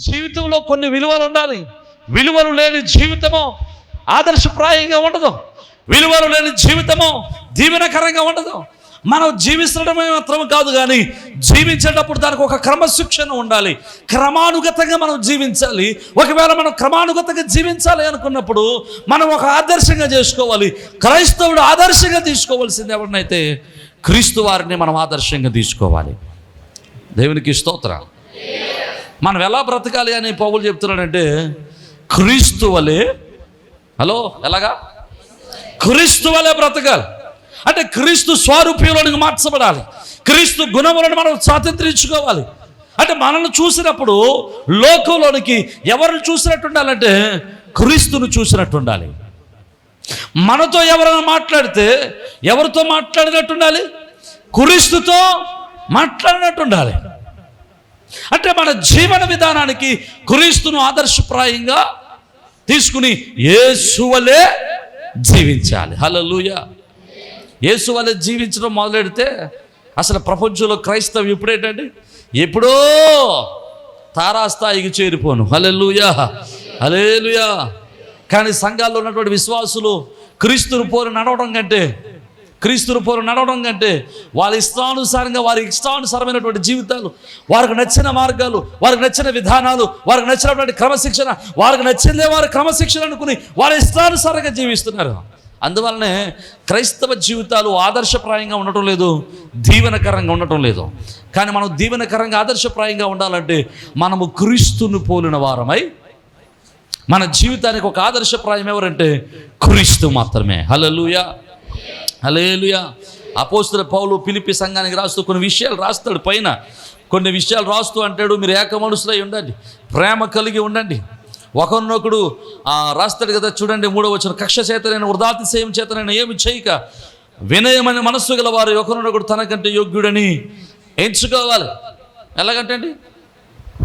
జీవితంలో కొన్ని విలువలు ఉండాలి. విలువలు లేని జీవితము ఆదర్శప్రాయంగా ఉండదు. విలువలు లేని జీవితము దీవెనకరంగా ఉండదు. మనం జీవించడమే మాత్రం కాదు కానీ జీవించేటప్పుడు దానికి ఒక క్రమశిక్షణ ఉండాలి. క్రమానుగతంగా మనం జీవించాలి. ఒకవేళ మనం క్రమానుగతంగా జీవించాలి అనుకున్నప్పుడు మనం ఒక ఆదర్శంగా చేసుకోవాలి. క్రైస్తవుడు ఆదర్శంగా తీసుకోవాల్సింది ఎవరినైతే? క్రీస్తు వారిని మనం ఆదర్శంగా తీసుకోవాలి. దేవునికి స్తోత్రం. మనం ఎలా బ్రతకాలి అని పౌలు చెప్తున్నాడంటే క్రీస్తు వలె హలో ఎలాగా? క్రీస్తు వలె బ్రతకాలి. అంటే క్రీస్తు స్వారూప్యంలోనికి మార్చబడాలి. క్రీస్తు గుణములను మనం స్వాతంత్రించుకోవాలి. అంటే మనల్ని చూసినప్పుడు లోకంలోనికి ఎవరిని చూసినట్టు ఉండాలంటే క్రీస్తును చూసినట్టు ఉండాలి మనతో ఎవరైనా మాట్లాడితే ఎవరితో మాట్లాడినట్టు ఉండాలి క్రీస్తుతో మాట్లాడినట్టు ఉండాలి అంటే మన జీవన విధానానికి క్రీస్తును ఆదర్శప్రాయంగా తీసుకుని ఏసువలే జీవించాలి. హలలుయ ఏసువలే జీవించడం మొదలెడితే అసలు ప్రపంచంలో క్రైస్తవం ఎప్పుడేంటండి? ఎప్పుడో తారాస్థాయికి చేరిపోను. హలెలుయా హలేలుయా కానీ సంఘాల్లో ఉన్నటువంటి విశ్వాసులు క్రీస్తును పోలి నడవడం కంటే క్రీస్తుని పోరు నడవడం కంటే వాళ్ళ ఇష్టానుసారంగా వారి ఇష్టానుసారమైనటువంటి జీవితాలు వారికి నచ్చిన మార్గాలు వారికి నచ్చిన విధానాలు వారికి నచ్చినటువంటి క్రమశిక్షణ వారికి నచ్చిందే వారి క్రమశిక్షణ అనుకుని వారి ఇష్టానుసారంగా జీవిస్తున్నారు. అందువలనే క్రైస్తవ జీవితాలు ఆదర్శప్రాయంగా ఉండటం లేదు దీవెనకరంగా ఉండటం లేదు. కానీ మనం దీవెనకరంగా ఆదర్శప్రాయంగా ఉండాలంటే మనము క్రీస్తును పోలిన వారమై మన జీవితానికి ఒక ఆదర్శప్రాయం ఎవరంటే క్రీస్తు మాత్రమే. హలో హల్లెలూయా. అపోస్తుల పౌలు పిలిపి సంఘానికి రాస్తూ కొన్ని విషయాలు రాస్తాడు. పైన కొన్ని విషయాలు రాస్తూ అంటాడు. మీరు ఏక మనసులై ఉండండి. ప్రేమ కలిగి ఉండండి. ఒకరినొకడు ఆ, రాస్తాడు కదా చూడండి మూడో వచ్చిన కక్ష చేతనైన వృధాతిశయం చేతనైన ఏమి చేయక వినయమైన మనస్సు గల వారు ఒకరినొకడు తనకంటే యోగ్యుడని ఎంచుకోవాలి. ఎలాగంటే అండి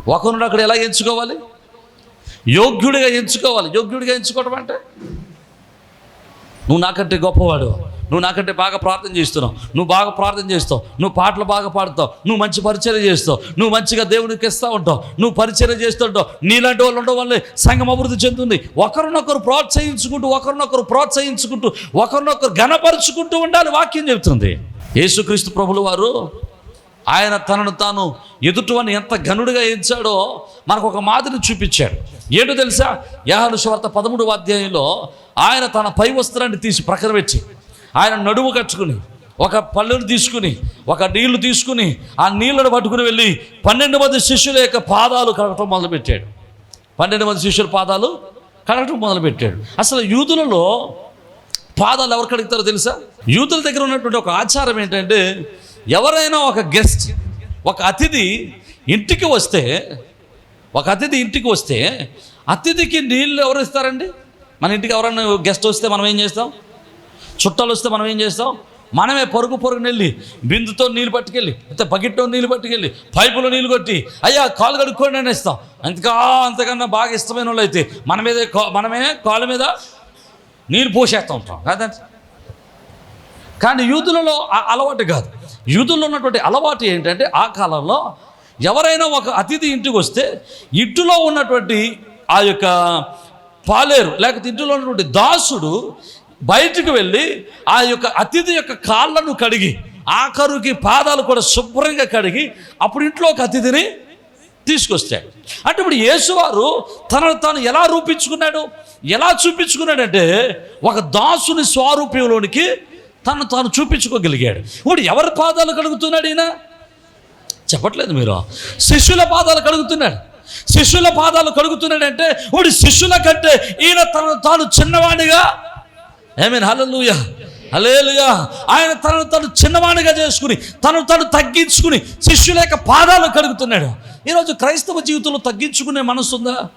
ఒకరినొకడు అక్కడ ఎలా ఎంచుకోవాలి? యోగ్యుడిగా ఎంచుకోవాలి. యోగ్యుడిగా ఎంచుకోవడం అంటే నువ్వు నాకంటే గొప్పవాడు. నువ్వు నాకంటే బాగా ప్రార్థన చేస్తున్నావు నువ్వు బాగా ప్రార్థన చేస్తావు నువ్వు పాటలు బాగా పాడుతావు. నువ్వు మంచి పరిచయం చేస్తావు నువ్వు మంచిగా దేవునికి ఇస్తూ ఉంటావు. నువ్వు పరిచయం చేస్తుంటావు నీలాంటి వాళ్ళు ఉండడం వల్లే సంఘం అభివృద్ధి చెందుతుంది. ఒకరినొకరు ప్రోత్సహించుకుంటూ ఒకరినొకరు ప్రోత్సహించుకుంటూ ఒకరినొకరు ఘనపరుచుకుంటూ ఉండాలి వాక్యం చెబుతుంది. యేసుక్రీస్తు ప్రభులు వారు ఆయన తనను తాను ఎదుటివని ఎంత ఘనుడిగా ఎంచాడో మనకు ఒక మాదిరి చూపించాడు. ఏంటో తెలుసా? యాహను శవార్త పదమూడు అధ్యాయంలో ఆయన తన పై వస్త్రాన్ని తీసి ప్రక్కన పెట్టి ఆయన నడుము కట్టుకుని ఒక పళ్ళును తీసుకుని ఒక నీళ్ళు తీసుకుని ఆ నీళ్ళను పట్టుకుని వెళ్ళి పన్నెండు మంది శిష్యుల యొక్క పాదాలు కడగటం మొదలుపెట్టాడు. పన్నెండు మంది శిష్యుల పాదాలు కడగటం మొదలుపెట్టాడు. అసలు యూదులలో పాదాలు ఎవరు కడుగుతారో తెలుసా? యూతుల దగ్గర ఉన్నటువంటి ఒక ఆచారం ఏంటంటే ఎవరైనా ఒక గెస్ట్ ఒక అతిథి ఇంటికి వస్తే ఒక అతిథి ఇంటికి వస్తే అతిథికి నీళ్ళు ఎవరు ఇస్తారండి? మన ఇంటికి ఎవరైనా గెస్ట్ వస్తే మనం ఏం చేస్తాం? చుట్టాలు వస్తే మనం ఏం చేస్తాం? మనమే పొరుగు పొరుగుని వెళ్ళి బిందుతో నీళ్ళు పట్టుకెళ్ళి అయితే బకెట్లో నీళ్ళు పట్టుకెళ్ళి పైపులో నీళ్ళు కొట్టి అయ్యా కాలు కడుక్కోండి అని ఇస్తాం అంతకా అంతకన్నా బాగా ఇష్టమైన వాళ్ళు అయితే మన మీదే కా- మనమే కాళ్ళ మీద నీళ్ళు పోసేస్తూ ఉంటాం. కాదండి? కానీ యూదులలో ఆ అలవాటు కాదు. యూదుల్లో ఉన్నటువంటి అలవాటు ఏంటంటే ఆ కాలంలో ఎవరైనా ఒక అతిథి ఇంటికి వస్తే ఇంటిలో ఉన్నటువంటి ఆ యొక్క పాలేరు లేకపోతే ఇంటిలో ఉన్నటువంటి దాసుడు బయటికి వెళ్ళి ఆ యొక్క అతిథి యొక్క కాళ్ళను కడిగి ఆఖరుకి పాదాలు కూడా శుభ్రంగా కడిగి అప్పుడు ఇంట్లో ఒక అతిథిని తీసుకొస్తాడు. అంటే ఇప్పుడు యేసువారు తనను తాను ఎలా రూపించుకున్నాడు? ఎలా చూపించుకున్నాడంటే ఒక దాసుని స్వారూప్యంలోనికి తను తాను చూపించుకోగలిగాడు. ఇప్పుడు ఎవరి పాదాలు కడుగుతున్నాడు ఈయన? చెప్పట్లేదు మీరు. శిష్యుల పాదాలు కడుగుతున్నాడు. శిష్యుల పాదాలు కడుగుతున్నాడంటే ఇప్పుడు శిష్యుల కంటే ఈయన తను తాను చిన్నవాడిగా ఏమేన్ హలలుయ హలేలుయా ఆయన తనను తను చిన్నవాడిగా చేసుకుని తను తను తగ్గించుకుని శిష్యుల యొక్క పాదాలు కడుగుతున్నాడు. ఈరోజు క్రైస్తవ జీవితంలో తగ్గించుకునే మనసు ఉందా?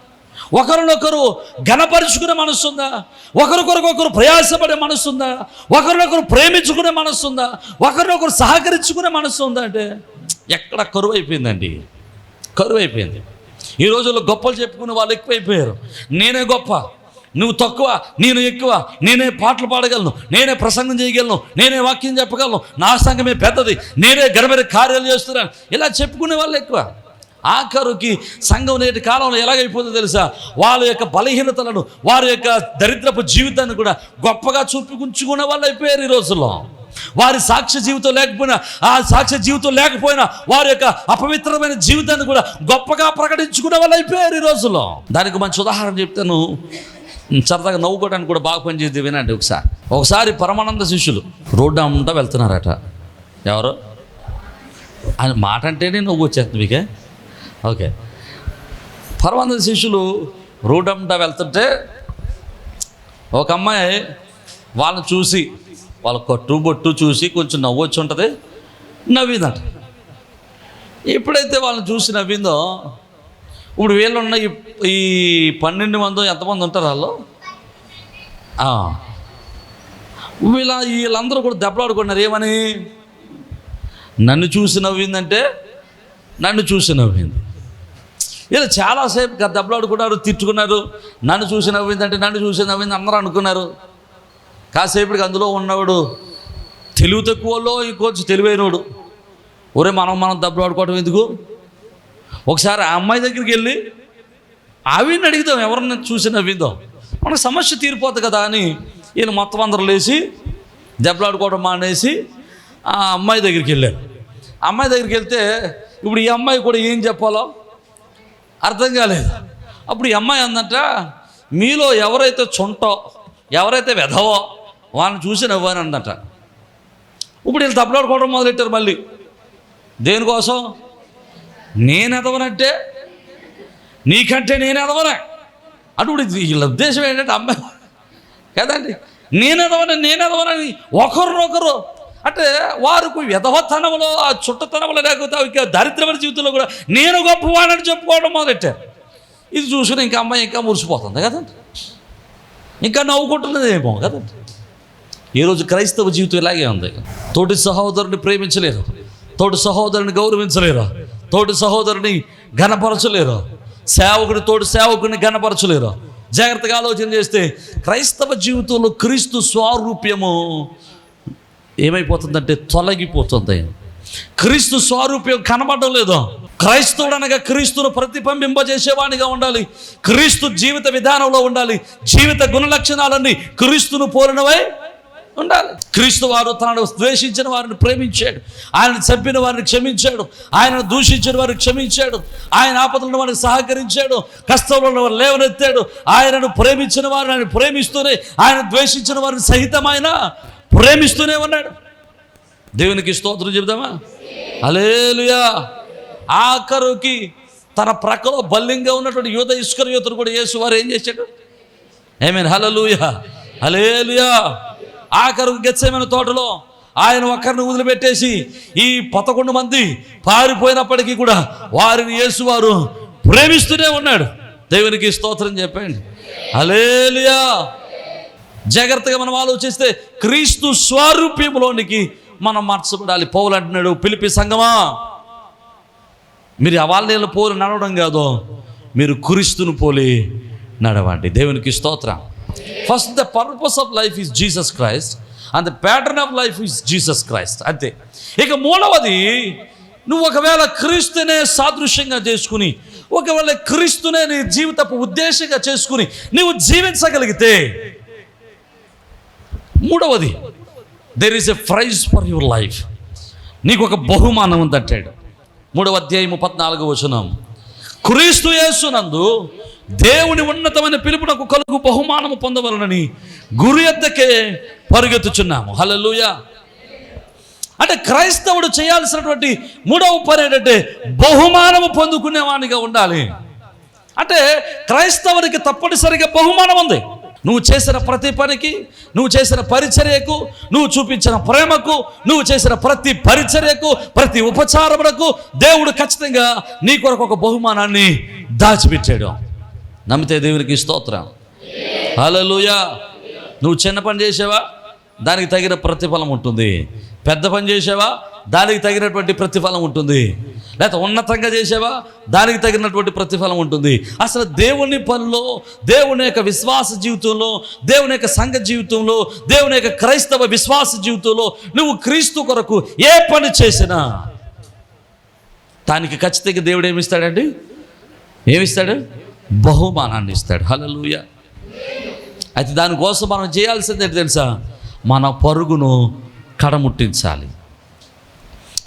ఒకరినొకరు ఘనపరుచుకునే మనసుందా ఒకరికొరకు ఒకరు ప్రయాసపడే మనసుందా ఒకరినొకరు ప్రేమించుకునే మనసుందా ఒకరినొకరు సహకరించుకునే మనసు ఉందా అంటే ఎక్కడ కరువు అయిపోయిందండి కరువు అయిపోయింది ఈ రోజుల్లో గొప్పలు చెప్పుకునే వాళ్ళు ఎక్కువైపోయారు. నేనే గొప్ప. నువ్వు తక్కువ నేను ఎక్కువ నేనే పాటలు పాడగలను నేనే ప్రసంగం చేయగలను నేనే వాక్యం చెప్పగలను. నా సంఘమే పెద్దది నేనే గర్భరి కార్యాలు చేస్తున్నాను. ఇలా చెప్పుకునే వాళ్ళు ఎక్కువ. ఆఖరుకి సంఘం నేటి కాలంలో ఎలాగైపోతుందో తెలుసా? వాళ్ళ యొక్క బలహీనతలను వారి యొక్క దరిద్రపు జీవితాన్ని కూడా గొప్పగా చూపించుకునే వాళ్ళు అయిపోయారు ఈ రోజుల్లో. వారి సాక్ష్య జీవితం లేకపోయినా ఆ సాక్ష్య జీవితం లేకపోయినా వారి యొక్క అపవిత్రమైన జీవితాన్ని కూడా గొప్పగా ప్రకటించుకునే వాళ్ళు అయిపోయారు ఈ రోజుల్లో. దానికి మంచి ఉదాహరణ చెప్తాను. సరదాగా నవ్వుకోవడానికి కూడా బాగా పనిచేద్ది వినండి ఒకసారి. ఒకసారి పరమానంద శిష్యులు రోడ్డు అంతా వెళ్తున్నారట. ఎవరు? ఆయన మాట అంటేనే నవ్వు వచ్చేస్తుంది మీకే? ఓకే. పరమానంద శిష్యులు రోడ్డు అంతా వెళ్తుంటే ఒక అమ్మాయి వాళ్ళని చూసి వాళ్ళ కొట్టు బొట్టు చూసి కొంచెం నవ్వు వచ్చి ఉంటుంది. నవ్విందట. ఎప్పుడైతే వాళ్ళని చూసి నవ్విందో ఇప్పుడు వీళ్ళు ఉన్న ఈ- పన్నెండు మంది ఎంతమంది ఉంటారు వాళ్ళు? వీళ్ళ వీళ్ళందరూ కూడా దెబ్బలాడుకున్నారు ఏమని? నన్ను చూసి నవ్విందంటే నన్ను చూసి నవ్వింది. వీళ్ళు చాలాసేపు దెబ్బలాడుకున్నారు తిట్టుకున్నారు. నన్ను చూసి నవ్విందంటే నన్ను చూసి నవ్వింది అందరూ అనుకున్నారు. కాసేపటికి అందులో ఉన్నవాడు తెలివి తక్కువలో ఇంకొంచెం తెలివైనవాడు. ఒరే మనం మనం దెబ్బలాడుకోవడం ఎందుకు? ఒకసారి ఆ అమ్మాయి దగ్గరికి వెళ్ళి ఆవిడని అడిగిదాం ఎవరిని చూసి నవ్విద్దాం? మనకు సమస్య తీరిపోతుంది కదా అని ఈయన మొత్తం అందరూ లేచి దెబ్బలాడుకోవడం మానేసి ఆ అమ్మాయి దగ్గరికి వెళ్ళారు. అమ్మాయి దగ్గరికి వెళ్తే ఇప్పుడు ఈ అమ్మాయి కూడా ఏం చెప్పాలో అర్థం కాలేదు. అప్పుడు ఈ అమ్మాయి అందంట మీలో ఎవరైతే చుంటో ఎవరైతే వెధవో వాళ్ళని చూసి నవ్వాను అందట ఇప్పుడు వీళ్ళు దెబ్బలాడుకోవడం మొదలెట్టారు మళ్ళీ. దేనికోసం? నేను ఎదవనంటే నీకంటే నేను ఎదవనే అప్పుడు వీళ్ళ ఉద్దేశం ఏంటంటే అమ్మాయి కదండి. నేను ఎదవని నేను ఎదవనని ఒకరినొకరు అంటే వారికి ఎదవతనంలో ఆ చుట్టతనంలో లేకపోతే దరిద్రమైన జీవితంలో కూడా నేను గొప్పవాడని చెప్పుకోవడం మొదలెట్టారు. ఇది చూసిన ఇంకా అమ్మాయి ఇంకా మురిసిపోతుంది కదండి. ఇంకా నవ్వుకుంటున్నది ఏమో కదండి. ఈరోజు క్రైస్తవ జీవితం ఇలాగే ఉంది. తోటి సహోదరుని ప్రేమించలేరు. తోటి సహోదరుని గౌరవించలేరు. తోటి సహోదరుని ఘనపరచలేరు. సేవకుని తోటి సేవకుని ఘనపరచలేరు. జాగ్రత్తగా ఆలోచన చేస్తే క్రైస్తవ జీవితంలో క్రీస్తు స్వారూప్యము ఏమైపోతుందంటే తొలగిపోతుంది. క్రీస్తు స్వారూప్యం కనబడడం లేదు. క్రైస్తవుడు అనగా క్రీస్తును ప్రతిబింబింపజేసేవాడిగా ఉండాలి. క్రీస్తు జీవిత విధానంలో ఉండాలి. జీవిత గుణలక్షణాలన్నీ క్రీస్తును పోలినవై ఉండాలి. క్రీస్తు వారు తనను ద్వేషించిన వారిని ప్రేమించాడు. ఆయన చంపిన వారిని క్షమించాడు. ఆయనను దూషించిన వారిని క్షమించాడు. ఆయన ఆపదలను వారికి సహకరించాడు. కష్టంలో ఉన్న లేవనెత్తాడు. ఆయనను ప్రేమించిన వారిని ఆయన ప్రేమిస్తూనే ఆయన ద్వేషించిన వారిని సహితం ఆయన ప్రేమిస్తూనే ఉన్నాడు. దేవునికి స్తోత్రం చెబుదామా? అలేలుయా ఆఖరుకి తన ప్రక్కలో బల్లింగా ఉన్నటువంటి యువత ఇష్కర యువతను కూడా యేసు వారు ఏం చేశాడు? ఏమేన్ హలలుయా హలేలుయా ఆఖరు గెచ్చమైన తోటలో? ఆయన ఒక్కరిని వదిలిపెట్టేసి ఈ పదకొండు మంది పారిపోయినప్పటికీ కూడా వారిని యేసువారు ప్రేమిస్తూనే ఉన్నాడు. దేవునికి స్తోత్రం చెప్పండి. అలేలియా జాగ్రత్తగా మనం ఆలోచిస్తే క్రీస్తు స్వారూప్యంలోనికి మనం మార్చబడాలి. పౌలు అంటున్నాడు పిలిపి సంగమా మీరు అవాళ్ళ పోలి నడవడం కాదు మీరు క్రీస్తును పోలి నడవండి. దేవునికి స్తోత్రం. First the purpose of life is Jesus Christ and the pattern of life is Jesus Christ అంతే. ఇక మూడవది నువ్వు ఒకవేళ క్రీస్తునే సాదృశ్యంగా చేసుకుని ఒకవేళ క్రీస్తునే నీ జీవితపు ఉద్దేశంగా చేసుకుని నీవు జీవించగలిగితే మూడవది there is a prize for your life నీకు ఒక బహుమానం ఉందంటాడు. మూడవ అధ్యాయము పద్నాలుగు వచనం. క్రీస్తు యేసునందు దేవుని ఉన్నతమైన పిలుపునకు కలుగు బహుమానము పొందవలనని గురి ఎద్దకే పరుగెత్తుచున్నాము. హలలుయ అంటే క్రైస్తవుడు చేయాల్సినటువంటి మూడవ పని ఏంటంటే బహుమానము పొందుకునేవానిగా ఉండాలి. అంటే క్రైస్తవునికి తప్పనిసరిగా బహుమానం ఉంది నువ్వు చేసిన ప్రతి పనికి నువ్వు చేసిన పరిచర్యకు నువ్వు చూపించిన ప్రేమకు నువ్వు చేసిన ప్రతి పరిచర్యకు ప్రతి ఉపచారములకు దేవుడు ఖచ్చితంగా నీ కొరకు ఒక బహుమానాన్ని దాచిపెట్టాడు. నమ్మితే దేవునికి స్తోత్రం. హల్లెలూయా. నువ్వు చిన్న పని చేసావా? దానికి తగిన ప్రతిఫలం ఉంటుంది. పెద్ద పని చేసావా? దానికి తగినటువంటి ప్రతిఫలం ఉంటుంది. లేకపోతే ఉన్నతంగా చేసావా? దానికి తగినటువంటి ప్రతిఫలం ఉంటుంది. అసలు దేవుని పనిలో దేవుని యొక్క విశ్వాస జీవితంలో దేవుని యొక్క సంఘ జీవితంలో దేవుని యొక్క క్రైస్తవ విశ్వాస జీవితంలో నువ్వు క్రీస్తు కొరకు ఏ పని చేసినా దానికి ఖచ్చితంగా దేవుడు ఏమిస్తాడండి? ఏమిస్తాడు? బహుమానాన్ని ఇస్తాడు. హలలుయ అయితే దానికోసం మనం చేయాల్సింది ఏంటి తెలుసా? మన పరుగును కడముట్టించాలి.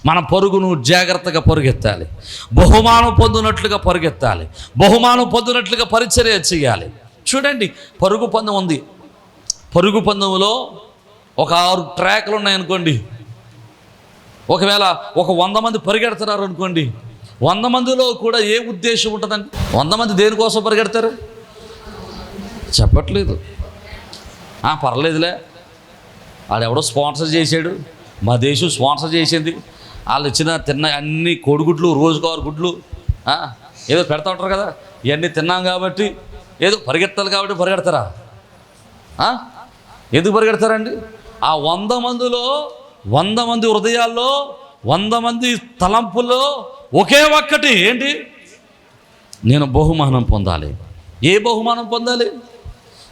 మన పరుగును జాగ్రత్తగా పరుగెత్తాలి. బహుమానం పొందినట్లుగా పరుగెత్తాలి. బహుమానం పొందినట్లుగా పరిచర్య చేయాలి. చూడండి పరుగు పందెం ఉంది. పరుగు పందెంలో ఒక ఆరు ట్రాక్లు ఉన్నాయనుకోండి. ఒకవేళ ఒక వంద మంది పరిగెడుతున్నారు అనుకోండి వంద మందిలో కూడా ఏ ఉద్దేశం ఉంటుందండి? వంద మంది దేనికోసం పరిగెడతారు? చెప్పట్లేదు. పర్లేదులే. ఆడెవడో స్పాన్సర్ చేశాడు. మా దేశం స్పాన్సర్ చేసింది. వాళ్ళు ఇచ్చిన తిన్న అన్ని కోడిగుడ్లు రోజుకోవారు గుడ్లు ఏదో పెడతా ఉంటారు కదా ఇవన్నీ తిన్నాం కాబట్టి ఏదో పరిగెత్తాలి కాబట్టి పరిగెడతారా? ఎందుకు పరిగెడతారండి? ఆ వంద మందిలో వంద మంది హృదయాల్లో వంద మంది తలంపుల్లో ఒకే ఒక్కటి ఏంటి? నేను బహుమానం పొందాలి. ఏ బహుమానం పొందాలి?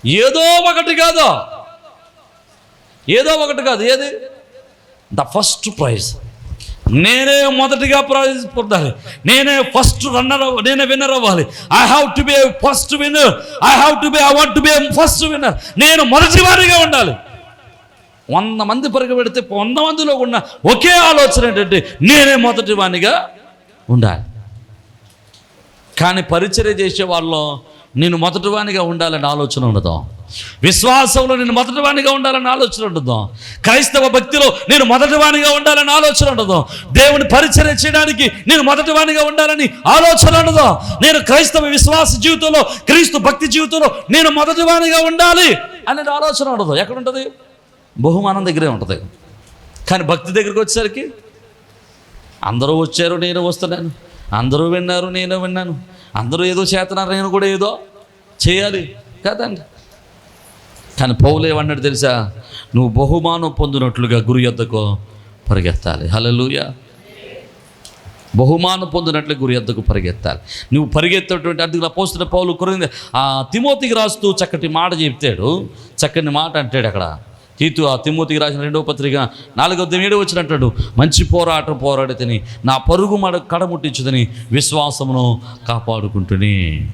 ఏదో ఒకటి కాదు. ఏదో ఒకటి కాదు. ఏది? The first prize. నేనే మొదటిగా ప్రైజ్ పొందాలి. నేనే ఫస్ట్ రన్నర్ నేనే విన్నర్ అవ్వాలి. I have to be first winner I have to be I want to be first winner నేను మొదటి వారిగా ఉండాలి. వంద మంది పెడితే వంద మందిలో ఉన్న ఒకే ఆలోచన ఏంటంటే నేనే మొదటి వానిగా ఉండాలి. కానీ పరిచర్య చేసే వాళ్ళు నేను మొదటివానిగా ఉండాలని ఆలోచన ఉండదు. విశ్వాసంలో నేను మొదటివానిగా ఉండాలని ఆలోచన ఉండదు. క్రైస్తవ భక్తిలో నేను మొదటివాణిగా ఉండాలని ఆలోచన ఉండదు. దేవుని పరిచర్య చేయడానికి నేను మొదటివానిగా ఉండాలని ఆలోచన ఉండదు. నేను క్రైస్తవ విశ్వాస జీవితంలో క్రీస్తు భక్తి జీవితంలో నేను మొదటివానిగా ఉండాలి అనే ఆలోచన ఉండదు. ఎక్కడ ఉంటుంది? బహుమానం దగ్గరే ఉంటుంది. కానీ భక్తి దగ్గరికి వచ్చేసరికి అందరూ వచ్చారు నేను వస్తున్నాను. అందరూ విన్నారు నేను విన్నాను. అందరూ ఏదో చేస్తున్నారు నేను కూడా ఏదో చేయాలి. కదండి. కానీ పౌలు ఏమన్నాడు తెలుసా? నువ్వు బహుమానం పొందినట్లుగా గురు యొద్దకు పరిగెత్తాలి. హల్లెలూయా. బహుమానం పొందినట్లు గురి ఎద్దకు పరిగెత్తాలి. నువ్వు పరిగెత్తేటువంటి అందుకు పోస్తున్న పౌలు కొరింది ఆ తిమోతికి రాస్తూ చక్కటి మాట చెప్తాడు. చక్కని మాట అంటాడు అక్కడ. తీతు ఆ తిమోతికి రాసిన రెండవ పత్రిక నాలుగో ఏడు వచ్చినట్టు మంచి పోరాటం పోరాడితని నా పరుగు మడ కడముట్టించుదని విశ్వాసమును కాపాడుకుంటుని.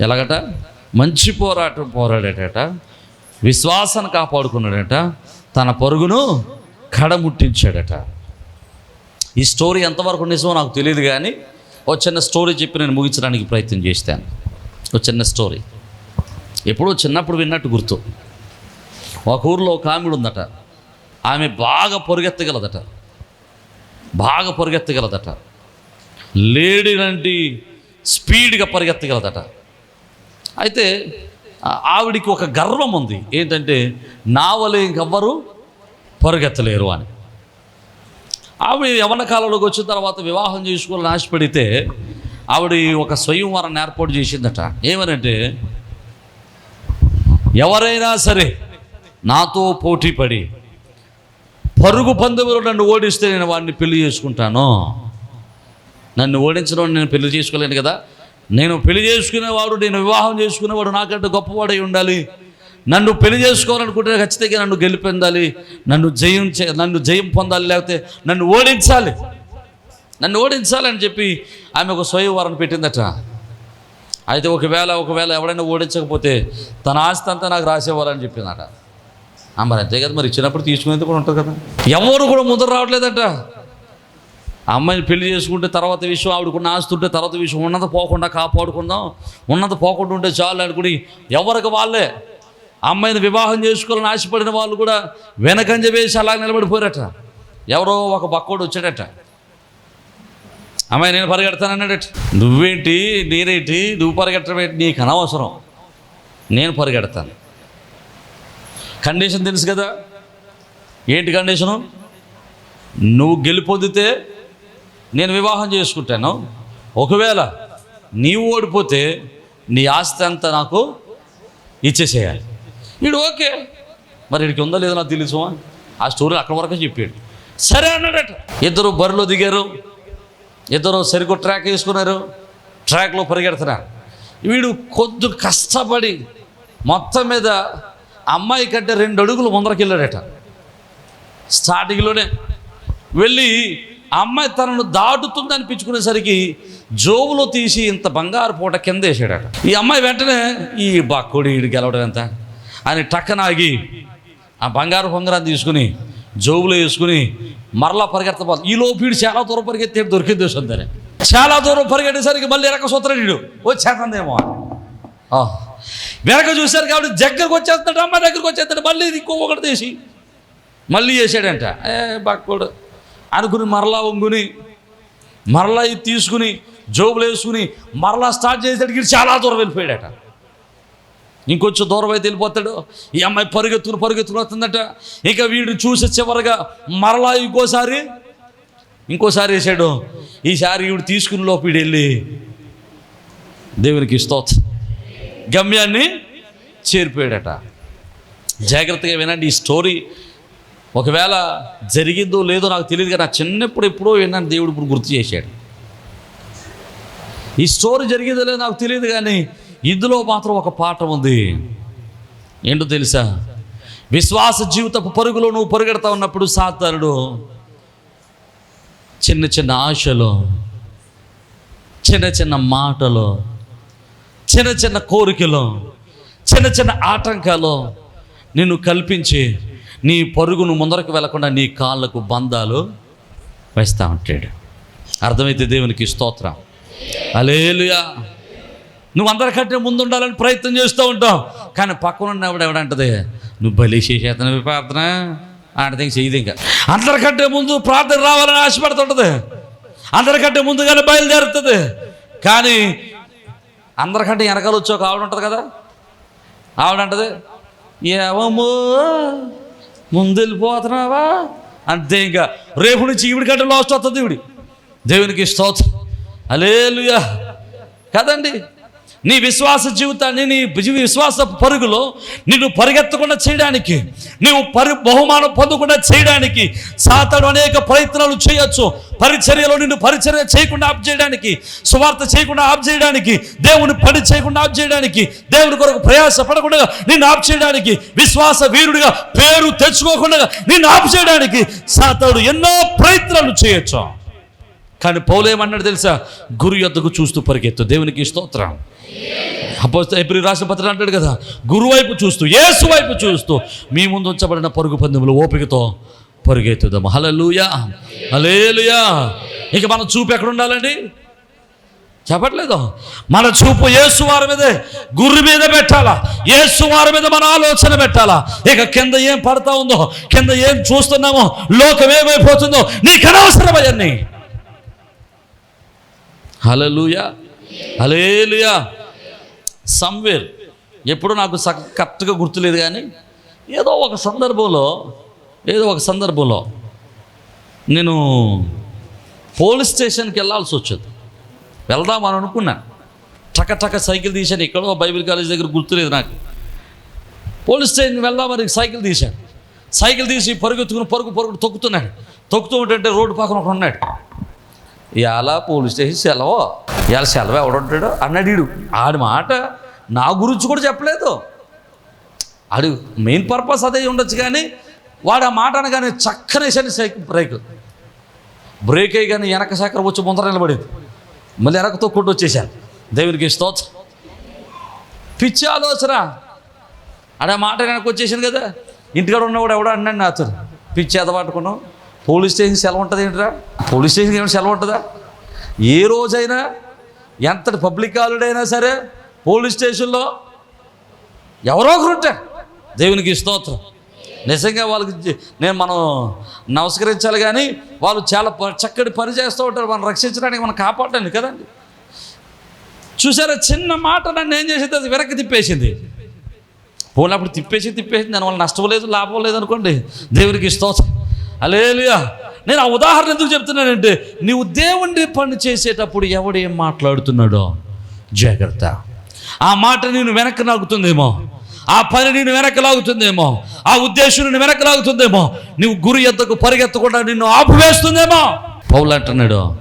ఎలాగట? మంచి పోరాటం పోరాడేటట విశ్వాసాన్ని కాపాడుకున్నాడట తన పరుగును కడముట్టించాడట. ఈ స్టోరీ ఎంతవరకు నిజమో నాకు తెలియదు కానీ ఓ చిన్న స్టోరీ చెప్పి నేను ముగించడానికి ప్రయత్నం చేస్తాను. ఒక చిన్న స్టోరీ. ఎప్పుడో చిన్నప్పుడు విన్నట్టు గుర్తు. ఒక ఊరిలో ఒక ఆమెడు ఉందట ఆమె బాగా పొరుగెత్తగలదట. బాగా పొరుగెత్తగలదట. లేడీ లాంటి స్పీడ్గా పరిగెత్తగలదట. అయితే ఆవిడికి ఒక గర్వం ఉంది. ఏంటంటే నా వల్ల ఇంకెవ్వరు పరుగెత్తలేరు అని. ఆవిడ యవన కాలంలోకి వచ్చిన తర్వాత వివాహం చేసుకోవాలని ఆశపడితే ఆవిడ ఒక స్వయంవరాన్ని ఏర్పాటు చేసిందట. ఏమనంటే ఎవరైనా సరే నాతో పోటీ పడి పరుగు పందెములో నన్ను ఓడిస్తే నేను వాడిని పెళ్ళి చేసుకుంటాను. నన్ను ఓడించడం నేను పెళ్ళి చేసుకోలేను కదా. నేను పెళ్ళి చేసుకునేవాడు నేను వివాహం చేసుకునేవాడు నాకంటే గొప్పవాడై ఉండాలి. నన్ను పెళ్ళి చేసుకోవాలనుకుంటే ఖచ్చితంగా నన్ను గెలిపొందాలి నన్ను జయం నన్ను జయం పొందాలి లేకపోతే నన్ను ఓడించాలి. నన్ను ఓడించాలని చెప్పి ఆమె ఒక స్వయంవరం పెట్టిందట. అయితే ఒకవేళ ఒకవేళ ఎవడైనా ఓడించకపోతే తన ఆస్తి అంతా నాకు రాసేవారని చెప్పిందట మరి అంతే కదా మరి ఇచ్చినప్పుడు తీసుకునేది కూడా ఉంటుంది కదా. ఎవరు కూడా ముందర రావట్లేదట. అమ్మాయిని పెళ్ళి చేసుకుంటే తర్వాత విషయం ఆవిడకున్న ఆస్తి ఉంటే తర్వాత విషయం ఉన్నది పోకుండా కాపాడుకుందాం ఉన్నది పోకుండా ఉంటే చాలు అనుకుని ఎవరికి వాళ్ళే? అమ్మాయిని వివాహం చేసుకోవాలని ఆశపడిన వాళ్ళు కూడా వెనకంజ వేసి అలా నిలబడిపోయారట. ఎవరో ఒక బక్కోడు వచ్చాడట. అమ్మాయి నేను పరిగెడతానన్నాడట. నువ్వేంటి? నేనేంటి? నువ్వు పరిగెట్టడం ఏంటి? నీకు అనవసరం. నేను పరిగెడతాను. కండిషన్ తెలుసు కదా. ఏంటి కండిషను? నువ్వు గెలుపొందితే నేను వివాహం చేసుకుంటాను. ఒకవేళ నీవు ఓడిపోతే నీ ఆస్తి అంతా నాకు ఇచ్చేసేయాలి. వీడు ఓకే. మరి వీడికి ఉందో లేదో నాకు తెలుసు ఆ స్టోరీ అక్కడ వరకు చెప్పాడు. సరే అన్నాడట. ఇద్దరు బరిలో దిగారు. ఇద్దరు సరిగ్గా ట్రాక్ వేసుకున్నారు. ట్రాక్లో పరిగెడుతున్నారు. వీడు కొద్ది కష్టపడి మొత్తం మీద అమ్మాయి కంటే రెండు అడుగులు ముందరకెళ్ళాడట. స్టార్టింగ్లోనే వెళ్ళి ఆ అమ్మాయి తనను దాటుతుంది అనిపించుకునేసరికి జోబులో తీసి ఇంత బంగారు పూట కింద వేసాడట. ఈ అమ్మాయి వెంటనే ఈ బాక్కోడి ఈడు గెలవడం ఎంత? అని టక్కనాగి ఆ బంగారు పొంగరాన్ని తీసుకుని జోబులో వేసుకుని మరలా పరిగెత్తబోదు ఈ లోపీడు చాలా దూరం పరిగెత్తే దొరికింది వస్తుందని చాలా దూరం పరిగెట్టేసరికి మళ్ళీ ఎరక సూత్రం వచ్చేస్తుందేమో వెనక చూశారు కాబట్టి దగ్గరకు వచ్చేస్తాడు అమ్మ దగ్గరకు వచ్చేస్తాడు మళ్ళీ ఇది ఒకటి తీసి మళ్ళీ చేసాడంట ఏ బక్కుడు అనుకుని మరలా వంగుని మరలా ఇది తీసుకుని జోబులు వేసుకుని మరలా స్టార్ట్ చేసేటికి చాలా దూరం వెళ్ళిపోయాడట. ఇంకొంచెం దూరం అయితే వెళ్ళిపోతాడు. ఈ అమ్మాయి పరుగెత్తుకుని పరుగెత్తుకుని వస్తుందట. ఇక వీడు చూసి చివరిగా మరలా ఇంకోసారి ఇంకోసారి వేసాడు. ఈసారి వీడు తీసుకుని లోపు వీడు వెళ్ళి దేవునికి స్తోత్రం. గమ్యాన్ని చేరిపోయాడట. జాగ్రత్తగా వినండి ఈ స్టోరీ ఒకవేళ జరిగిందో లేదో నాకు తెలియదు కానీ నా చిన్నప్పుడు ఎప్పుడో విన్నాను దేవుడు ఇప్పుడు గుర్తు చేశాడు. ఈ స్టోరీ జరిగిందో లేదో నాకు తెలియదు కానీ ఇందులో మాత్రం ఒక పాఠం ఉంది. ఏంటో తెలుసా? విశ్వాస జీవితపు పరుగులో నువ్వు పరుగెడతా ఉన్నప్పుడు సాధారుడు చిన్న చిన్న ఆశలు చిన్న చిన్న మాటలు చిన్న చిన్న కోరికలు చిన్న చిన్న ఆటంకాలు నిన్ను కల్పించి నీ పరుగును ముందరకు వెళ్ళకుండా నీ కాళ్ళకు బంధాలు వేస్తూ ఉంటాడు. అర్థమైతే దేవునికి స్తోత్రం. అలేలుయా నువ్వు అందరికంటే ముందు ఉండాలని ప్రయత్నం చేస్తూ ఉంటావు. కానీ పక్కన ఉన్నవాడు ఎవడంటది? నువ్వు బలి చేసేతను ప్రార్థన? ఆడదే చేయదు ఇంకా. అందరికంటే ముందు ప్రార్థన రావాలని ఆశపడుతుంటుంది అందరికంటే ముందుగానే బయలుదేరుతుంది. కానీ అందరికంటే వెనకాల వచ్చి ఒక ఆవిడ ఉంటుంది కదా? ఆవిడంటది ఏమో ముందు వెళ్ళిపోతున్నావా అంతే ఇంకా. రేపు నుంచి ఈవిడి కంటే లాస్ట్ వస్తుంది ఈవిడి. దేవునికి స్తోత్రం. అలేలుయా కదండి? నీ విశ్వాస జీవితాన్ని నీ విశ్వాస పరుగులో నిన్ను పరిగెత్తకుండా చేయడానికి నీవు పరి బహుమానం పొందకుండా చేయడానికి సాతడు అనేక ప్రయత్నాలు చేయొచ్చు. పరిచర్యలో నిన్ను పరిచర్య చేయకుండా ఆప్ చేయడానికి సువార్త చేయకుండా ఆప్ చేయడానికి దేవుని పని చేయకుండా ఆప్ చేయడానికి దేవుని కొరకు ప్రయాస పడకుండా నిన్ను ఆప్ చేయడానికి విశ్వాస వీరుడిగా పేరు తెచ్చుకోకుండా నిన్ను ఆప్ చేయడానికి సాతాడు ఎన్నో ప్రయత్నాలు చేయొచ్చు. కానీ పౌలేమన్నాడు తెలుసా? గురు యొద్దకు చూస్తూ పరిగెత్తు. దేవునికి స్తోత్రం. అపోస్తే ఎప్పుడు రాసిన పత్రం అంటాడు కదా గురు వైపు చూస్తూ యేసు వైపు చూస్తూ మీ ముందు ఉంచబడిన పరుగు పందెములు ఓపికతో పరుగెత్తుదాం హలలుయా హలేలుయా ఇక మన చూపు ఎక్కడ ఉండాలండి? చెప్పట్లేదు. మన చూపు యేసు వారి మీదే గుర్రు మీద పెట్టాలా? యేసు వారి మీద మన ఆలోచన పెట్టాలా? ఇక కింద ఏం పడతా ఉందో కింద ఏం చూస్తున్నామో లోకం ఏమైపోతుందో నీకు అనవసరం అవన్నీ హలలుయా హలేలుయా సమ్వేర్. ఎప్పుడు నాకు స కరెక్ట్గా గుర్తులేదు కానీ ఏదో ఒక సందర్భంలో ఏదో ఒక సందర్భంలో నేను పోలీస్ స్టేషన్కి వెళ్ళాల్సి వచ్చేది. వెళ్దామని అనుకున్నాను టక టక సైకిల్ తీశాను. ఎక్కడో బైబిల్ కాలేజ్ దగ్గర గుర్తులేదు నాకు. పోలీస్ స్టేషన్ వెళ్దామని సైకిల్ తీశాను. సైకిల్ తీసి పరుగెత్తుకుని పరుగు పరుగు తొక్కుతున్నాడు. తొక్కుతూ ఉంటే రోడ్డు పక్కన ఒకడు ఉన్నాడు. ఇవాళ పోలీస్ స్టేషన్ సెలవు? ఇవాళ సెలవు ఎవడుంటాడు? అన్నాడు ఈడు ఆడి మాట నా గురించి కూడా చెప్పలేదు. ఆడు మెయిన్ పర్పస్ అదే ఉండొచ్చు కానీ వాడు ఆ మాట అనగానే చక్కనేసాను సైకిల్ బ్రేక్ బ్రేక్ అయ్యగానే వెనక శాఖ వచ్చి ముందర నిలబడింది. మళ్ళీ వెనకతో కొట్టు వచ్చేసాను దేవునికి స్తోత్ర. పిచ్చి ఆలోచన. అడే మాట వెనక వచ్చేసింది కదా. ఇంటికాడ ఉన్నవాడు ఎవడో అన్నాడు నాతో పిచ్చి ఎద పట్టుకున్నావు పోలీస్ స్టేషన్ సెలవు ఉంటుంది ఏంటిరా? పోలీస్ స్టేషన్కి ఏమైనా సెలవు ఉంటుందా? ఏ రోజైనా ఎంతటి పబ్లిక్ హాలిడైనా సరే పోలీస్ స్టేషన్లో ఎవరో ఒకరు ఉంటారు దేవునికి స్తోత్రం. నిజంగా వాళ్ళకి నేను మనం నమస్కరించాలి కానీ వాళ్ళు చాలా ప- చక్కటి పని చేస్తూ ఉంటారు. మనం రక్షించడానికి మనం కాపాడండి కదండి. చూసారా? చిన్న మాట నన్ను ఏం చేసింది? అది వెనక్కి తిప్పేసింది. పోనీ అప్పుడు తిప్పేసి తిప్పేసి దానివల్ల నష్టం లేదు లాభం లేదు అనుకోండి. దేవునికి స్తోత్రం. అలేలుయా నేను ఆ ఉదాహరణ ఎందుకు చెప్తున్నానంటే నీవు దేవుణ్ణి పని చేసేటప్పుడు ఎవడు ఏం మాట్లాడుతున్నాడో? జాగ్రత్త. ఆ మాట నేను వెనక్కి లాగుతుందేమో? ఆ పని నేను వెనక్కి లాగుతుందేమో? ఆ ఉద్దేశం నేను వెనక్కి లాగుతుందేమో? నువ్వు గురు ఎద్దకు పరిగెత్తకుండా నిన్ను ఆపివేస్తుందేమో? పౌలు అంటున్నాడు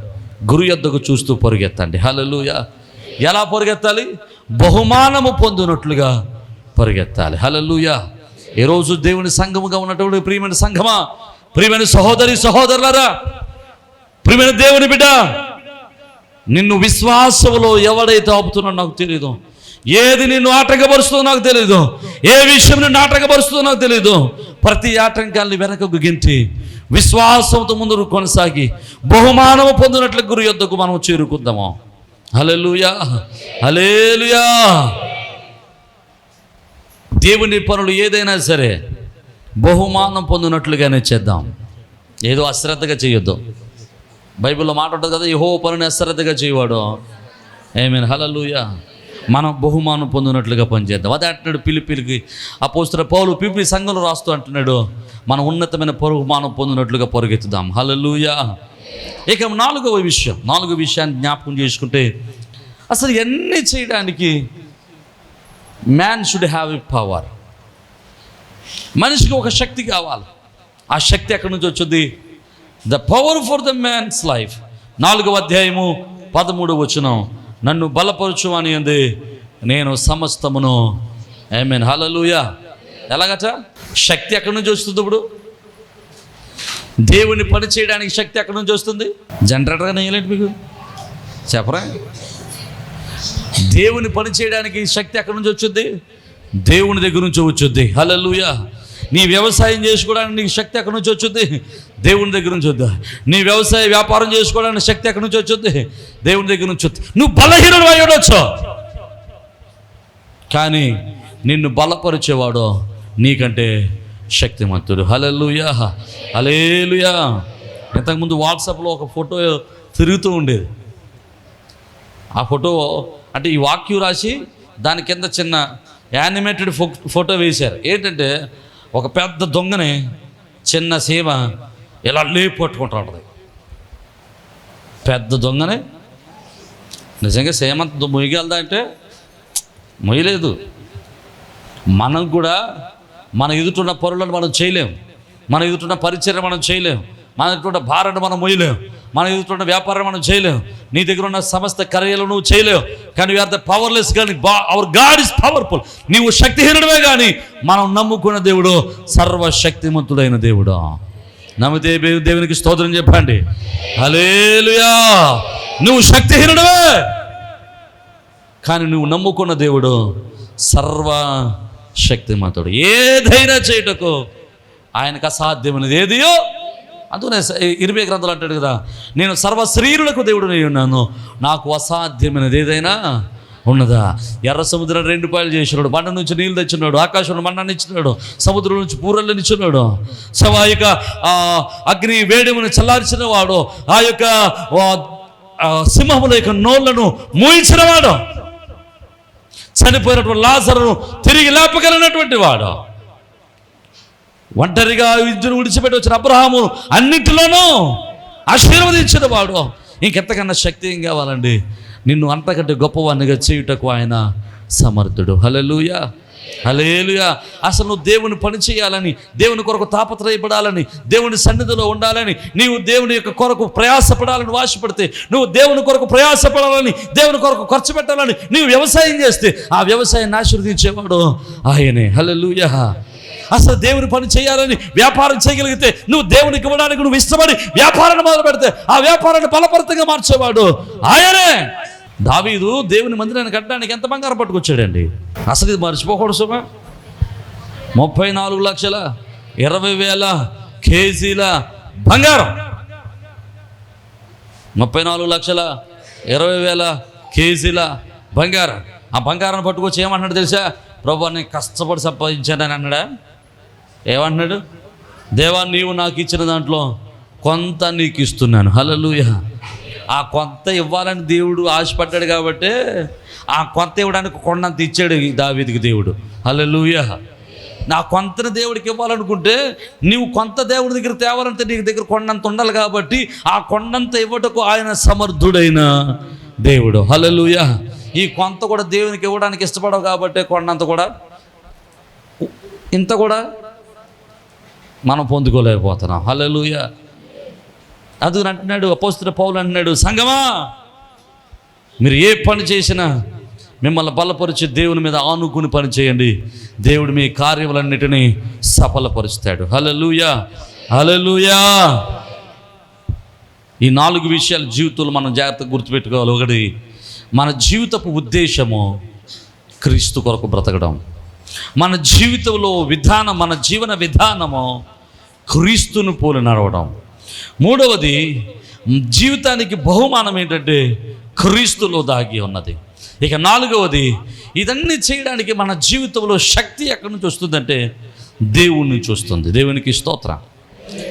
గురు ఎద్దకు చూస్తూ పరిగెత్తండి. హల్లెలూయా. ఎలా పరిగెత్తాలి? బహుమానము పొందినట్లుగా పరిగెత్తాలి. హల్లెలూయా. ఈరోజు దేవుని సంఘముగా ఉన్నటువంటి ప్రియమైన సంఘమా? ప్రియమైన సహోదరి సహోదరులరా ప్రియమైన దేవుని బిడ్డ నిన్ను విశ్వాసములో ఎవడైతే ఆపుతున్నాడో నాకు తెలియదు ఏది నిన్ను ఆటంకపరుస్తుందో నాకు తెలియదు ఏ విషయం నిన్ను ఆటంకపరుస్తుందో నాకు తెలియదు ప్రతి ఆటంకాన్ని వెనకకు గింటి విశ్వాసంతో ముందు కొనసాగి బహుమానము పొందినట్లు గురు యొద్దకు మనం చేరుకుందాము. హలెలుయా హలేలుయా దేవుని పనులు ఏదైనా సరే బహుమానం పొందినట్లుగానే చేద్దాం. ఏదో అశ్రద్ధగా చేయొద్దు. బైబిల్లో మాట ఉంటుంది కదా యహో పనిని అశ్రద్ధగా చేయవాడు. ఏమైనా హలలుయ మనం బహుమానం పొందినట్లుగా పనిచేద్దాం. అదే అంటున్నాడు పిలిపిలికి ఆ పోస్తున్న పౌలు పిపి సంఘంలో రాస్తూ అంటున్నాడు మనం ఉన్నతమైన బహుమానం పొందినట్లుగా పొరుగెత్తుదాం. హలలుయ ఇక నాలుగవ విషయం నాలుగో విషయాన్ని జ్ఞాపకం చేసుకుంటే అసలు ఎన్ని చేయడానికి man should have a power మనిషికి ఒక శక్తి కావాలి. ఆ శక్తి ఎక్కడి నుంచి వచ్చింది? The power for the man's life నాలుగవ అధ్యాయము పదమూడు వచ్చిన నన్ను బలపరచు అని అంది నేను సమస్తమును. ఐ మీన్ హలలుయా ఎలాగట? శక్తి ఎక్కడి నుంచి వస్తుంది ఇప్పుడు? దేవుని పని చేయడానికి శక్తి ఎక్కడి నుంచి వస్తుంది? జనరేటర్గా నేయలేంటి మీకు. చెప్పరా? దేవుని పని చేయడానికి శక్తి ఎక్కడి నుంచి వచ్చింది? దేవుని దగ్గర నుంచి వచ్చుద్ది. హల్లెలూయా. నీ వ్యవసాయం చేసుకోవడానికి నీకు శక్తి ఎక్కడి నుంచి వచ్చుద్ది? దేవుని దగ్గర నుంచి వద్దా నీ వ్యవసాయ వ్యాపారం చేసుకోవడానికి శక్తి ఎక్కడి నుంచి వచ్చుద్ది? దేవుని దగ్గర నుంచి వద్దు నువ్వు బలహీనుడు అయ్యడొచ్చు కానీ నిన్ను బలపరిచేవాడు నీకంటే శక్తిమంతుడు. హలెలుయా హలేలుయా ఇంతకుముందు వాట్సాప్లో ఒక ఫోటో తిరుగుతూ ఉండేది. ఆ ఫోటో అంటే ఈ వాక్యం రాసి దాని కింద చిన్న యానిమేటెడ్ ఫో ఫోటో వేశారు. ఏంటంటే ఒక పెద్ద దొంగని చిన్న సీమ ఇలా లేపు పట్టుకుంటూ ఉంటుంది. పెద్ద దొంగని నిజంగా సీమంత మొయ్యగలదా అంటే? మొయ్యలేదు. మనం కూడా మన ఎదుటిన్న పనులను మనం చేయలేం. మన ఎదుటిన్న పరిచయం మనం చేయలేం. మన ఎదుటిన్న భారాన్ని మనం మొయ్యలేము మన ఎదుగుతున్న వ్యాపారం మనం చేయలేము నీ దగ్గర ఉన్న సమస్త కర్యలు నువ్వు చేయలేవు. కానీ ఆర్ ద పవర్లెస్ కానీ అవర్ గాడ్ ఇస్ పవర్ఫుల్ నీవు శక్తిహీనుడమే కానీ మనం నమ్ముకున్న దేవుడు సర్వశక్తిమంతుడైన దేవుడు. నమ్మితే దేవునికి స్తోత్రం చెప్పండి. అలేలుయా నువ్వు శక్తిహీనుడవే! కానీ నువ్వు నమ్ముకున్న దేవుడు సర్వ శక్తిమంతుడు ఏదైనా చేయటకు ఆయనకు అసాధ్యమైనది ఏదియో అందుకనే స- ఇరవై గ్రంథాలు అంటాడు కదా నేను సర్వ శరీరులకు దేవుడు ఉన్నాను. నాకు అసాధ్యమైనది ఏదైనా ఉన్నదా? ఎర్ర సముద్రం రెండు పాయలు చేసినాడు బండ నుంచి నీళ్ళు తెచ్చినాడు ఆకాశంలో మన్నాన్ని ఇచ్చినాడు సముద్రం నుంచి పూరల్ని ఇచ్చినాడు సో ఆ యొక్క అగ్ని వేడిమును చల్లార్చిన వాడు ఆ యొక్క సింహముల యొక్క నోళ్ళను మూయించిన వాడు. చనిపోయినటువంటి లాజరును తిరిగి లేపగలిగినటువంటి వాడు. ఒంటరిగా విద్యను విడిచిపెట్టి వచ్చిన అబ్రహాము అన్నింటిలోనూ ఆశీర్వదించిన వాడు. ఇంకెంతకన్నా శక్తి ఏం కావాలండి. నిన్ను అంతకంటే గొప్పవాడినిగా చేయుటకు ఆయన సమర్థుడు. హలలుయా హలేలుయా అసలు నువ్వు దేవుని పని చేయాలని దేవుని కొరకు తాపత్రయపడాలని దేవుని సన్నిధిలో ఉండాలని నీవు దేవుని యొక్క కొరకు ప్రయాసపడాలని వాసిపడితే నువ్వు దేవుని కొరకు ప్రయాసపడాలని దేవుని కొరకు ఖర్చు పెట్టాలని నీవు వ్యవసాయం చేస్తే ఆ వ్యవసాయాన్ని ఆశీర్వదించేవాడు ఆయనే. హలలుయా అసలు దేవుని పని చేయాలని వ్యాపారం చేయగలిగితే నువ్వు దేవునికి ఇవ్వడానికి నువ్వు ఇష్టపడి వ్యాపారాన్ని మొదలు పెడితే ఆ వ్యాపారాన్ని బలపరితంగా మార్చేవాడు. ఆయనే! దావీదు దేవుని మందిరాన్ని కట్టడానికి ఎంత బంగారం పట్టుకొచ్చాడండి? అసలు ఇది మర్చిపోకూడదు సుమా. ముప్పై నాలుగు లక్షల ఇరవై వేల కేజీల బంగారం. ముప్పై నాలుగు లక్షల ఇరవై వేల కేజీల బంగారం. ఆ బంగారం పట్టుకొచ్చి ఏమన్నాడు తెలుసా? ప్రభు నేను కష్టపడి సంపాదించానని అన్నాడా? ఏమంటున్నాడు? దేవా నీవు నాకు ఇచ్చిన దాంట్లో కొంత నీకు ఇస్తున్నాను. హలలుయ ఆ కొంత ఇవ్వాలని దేవుడు ఆశపడ్డాడు కాబట్టి ఆ కొంత ఇవ్వడానికి కొండంత ఇచ్చాడు ఈ దావీదికి దేవుడు. హలలుయ నా కొంతని దేవుడికి ఇవ్వాలనుకుంటే నీవు కొంత దేవుడి దగ్గర తేవాలంటే నీకు దగ్గర కొండంత ఉండాలి కాబట్టి ఆ కొండంత ఇవ్వటకు ఆయన సమర్థుడైన దేవుడు. హలలుయ ఈ కొంత కూడా దేవునికి ఇవ్వడానికి ఇష్టపడవు కాబట్టి కొండంత కూడా. ఇంత కూడా మనం పొందుకోలేకపోతున్నాం. హల్లెలూయ. అందుకని అంటున్నాడు అపోస్తున్న పౌలు అంటున్నాడు సంగమా మీరు ఏ పని చేసినా మిమ్మల్ని బలపరిచి దేవుని మీద ఆనుకుని పని చేయండి. దేవుడు మీ కార్యములన్నిటినీ సఫలపరుస్తాడు. హల్లెలూయ. హలలుయా ఈ నాలుగు విషయాలు జీవితంలో మనం జాగ్రత్తగా గుర్తుపెట్టుకోవాలి. ఒకటి మన జీవితపు ఉద్దేశము క్రీస్తు కొరకు బ్రతకడం. మన జీవితంలో విధానం మన జీవన విధానము క్రీస్తును పోలి నడవడం. మూడవది జీవితానికి బహుమానం ఏంటంటే క్రీస్తులో దాగి ఉన్నది. ఇక నాలుగవది ఇదన్నీ చేయడానికి మన జీవితంలో శక్తి ఎక్కడి నుంచి వస్తుందంటే దేవుడి నుంచి వస్తుంది. దేవునికి స్తోత్రం.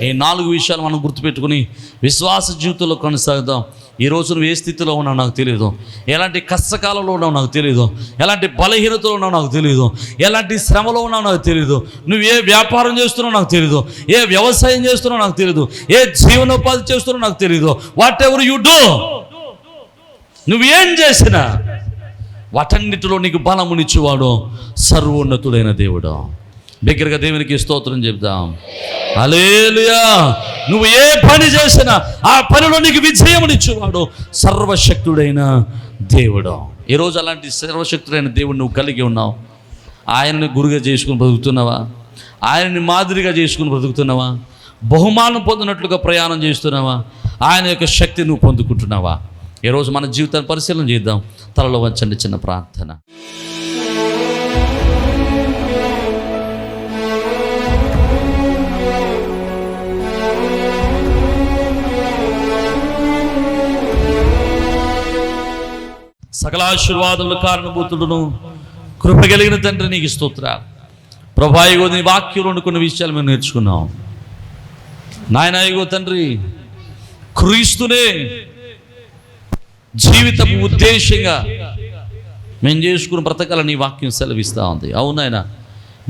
ఈ నాలుగు విషయాలు మనం గుర్తుపెట్టుకుని విశ్వాస జీవితంలో కొనసాగుదాం. ఈ రోజు నువ్వు ఏ స్థితిలో ఉన్నావు నాకు తెలియదు ఎలాంటి కష్టకాలంలో ఉన్నావు నాకు తెలియదు ఎలాంటి బలహీనతలో ఉన్నావు నాకు తెలియదు ఎలాంటి శ్రమలో ఉన్నావు నాకు తెలియదు నువ్వు ఏ వ్యాపారం చేస్తున్నావు నాకు తెలియదు ఏ వ్యవసాయం చేస్తున్నావు నాకు తెలియదు ఏ జీవనోపాధి చేస్తున్నావు నాకు తెలియదు వాట్ ఎవర్ యు డూ నువ్వేం చేసినా వాటన్నిటిలో నీకు బలమునిచ్చేవాడు సర్వోన్నతుడైన దేవుడు. దగ్గరగా దేవునికి స్తోత్రం చెప్దాం అలేలుయా నువ్వు ఏ పని చేసినా ఆ పనిలో నీకు విజయమునిచ్చేవాడు సర్వశక్తుడైన దేవుడు. ఈరోజు అలాంటి సర్వశక్తుడైన దేవుడు నువ్వు కలిగి ఉన్నావు. ఆయనని గురుగా చేసుకుని బ్రతుకుతున్నావా? ఆయనని మాదిరిగా చేసుకుని బ్రతుకుతున్నావా? బహుమానం పొందినట్లుగా ప్రయాణం చేస్తున్నావా? ఆయన యొక్క శక్తి నువ్వు పొందుకుంటున్నావా? ఈరోజు మన జీవితాన్ని పరిశీలన చేద్దాం. తలలో వంచండి చిన్న ప్రార్థన. సకల ఆశీర్వాదములు కారణభూతుడును కృపగలిగిన తండ్రి నీకు స్తోత్ర ప్రభాయిగో నీ వాక్యంలో కొన్ని విషయాలు మేము నేర్చుకున్నాం. నాయనాయిగో తండ్రి క్రీస్తునే జీవితపు ఉద్దేశంగా మేము చేసుకున్న బ్రతకాల నీ వాక్యం సెలవిస్తూ ఉంది. అవునాయన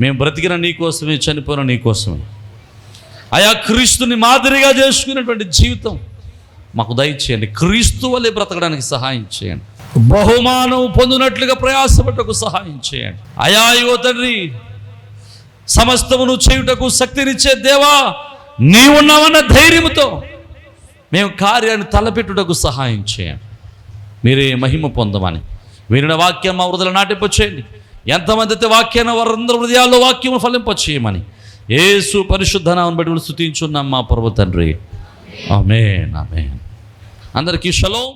మేము బ్రతికిన నీకోసమే చనిపోయిన నీకోసమే ఆయా క్రీస్తుని మాదిరిగా చేసుకున్నటువంటి జీవితం మాకు దయచేయండి. క్రీస్తు వల్లే బ్రతకడానికి సహాయం చేయండి. బహుమానం పొందినట్లుగా ప్రయాసపడటకు సహాయం చేయండి. అయా యువ తండ్రి సమస్తమును చేయుటకు శక్తినిచ్చే దేవా నీవున్నావన్న ధైర్యముతో మేము కార్యాన్ని తలపెట్టుటకు సహాయం చేయండి. మీరే మహిమ పొందమని. వినిన వాక్యం మా హృదయలు నాటింపచేయండి. ఎంతమంది అయితే వాక్యాన్ని వారందరూ హృదయాల్లో వాక్యం ఫలింపచేయమని. ఏసు పరిశుద్ధనామని బట్టి స్థుతించున్నాం మా పర్వ తండ్రి ఆమెన్ ఆమెన్. అందరికీ షలో.